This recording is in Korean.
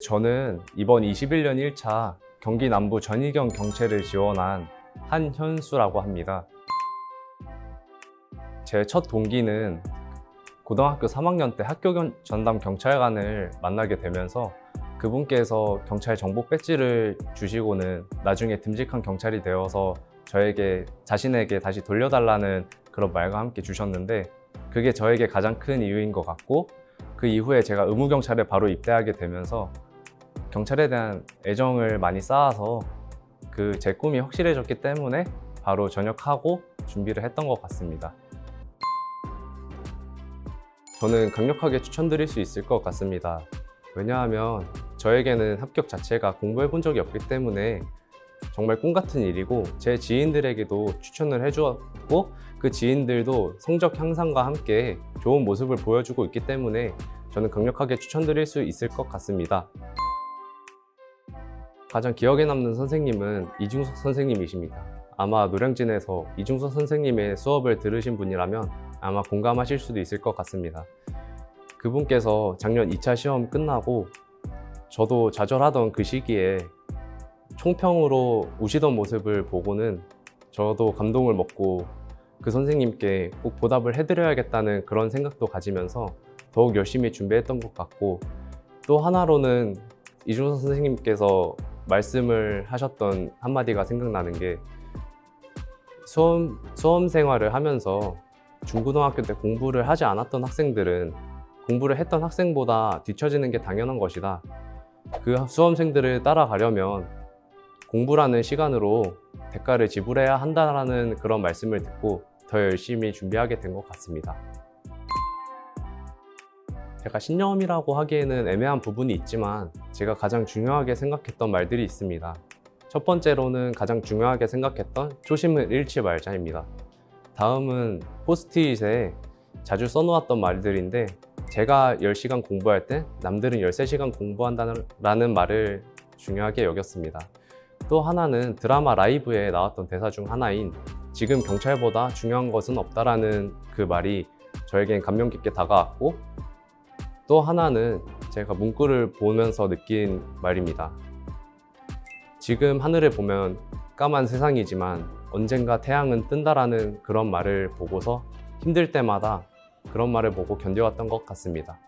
저는 이번 21년 1차 경기 남부 전의경 경채를 지원한 한현수라고 합니다. 제 첫 동기는 고등학교 3학년 때 학교 견- 전담 경찰관을 만나게 되면서 그분께서 경찰 정복 배지를 주시고는 나중에 듬직한 경찰이 되어서 저에게 자신에게 다시 돌려달라는 그런 말과 함께 주셨는데 그게 저에게 가장 큰 이유인 것 같고 그 이후에 제가 의무경찰에 바로 입대하게 되면서 경찰에 대한 애정을 많이 쌓아서 그 제 꿈이 확실해졌기 때문에 바로 전역하고 준비를 했던 것 같습니다. 저는 강력하게 추천드릴 수 있을 것 같습니다. 왜냐하면 저에게는 합격 자체가 공부해 본 적이 없기 때문에 정말 꿈 같은 일이고 제 지인들에게도 추천을 해주었고 그 지인들도 성적 향상과 함께 좋은 모습을 보여주고 있기 때문에 저는 강력하게 추천드릴 수 있을 것 같습니다. 가장 기억에 남는 선생님은 이중석 선생님이십니다. 아마 노량진에서 이중석 선생님의 수업을 들으신 분이라면 아마 공감하실 수도 있을 것 같습니다. 그분께서 작년 2차 시험 끝나고 저도 좌절하던 그 시기에 총평으로 우시던 모습을 보고는 저도 감동을 먹고 그 선생님께 꼭 보답을 해드려야겠다는 그런 생각도 가지면서 더욱 열심히 준비했던 것 같고 또 하나로는 이준석 선생님께서 말씀을 하셨던 한마디가 생각나는 게 수험, 수험 생활을 하면서 중고등학교 때 공부를 하지 않았던 학생들은 공부를 했던 학생보다 뒤처지는 게 당연한 것이다. 그 수험생들을 따라가려면 공부라는 시간으로 대가를 지불해야 한다라는 그런 말씀을 듣고 더 열심히 준비하게 된 것 같습니다. 제가 신념이라고 하기에는 애매한 부분이 있지만 제가 가장 중요하게 생각했던 말들이 있습니다. 첫 번째로는 가장 중요하게 생각했던 초심을 잃지 말자입니다. 다음은 포스트잇에 자주 써놓았던 말들인데 제가 10시간 공부할 때 남들은 13시간 공부한다는 말을 중요하게 여겼습니다. 또 하나는 드라마 라이브에 나왔던 대사 중 하나인 지금 경찰보다 중요한 것은 없다라는 그 말이 저에겐 감명 깊게 다가왔고 또 하나는 제가 문구를 보면서 느낀 말입니다. 지금 하늘을 보면 까만 세상이지만 언젠가 태양은 뜬다라는 그런 말을 보고서 힘들 때마다 그런 말을 보고 견뎌왔던 것 같습니다.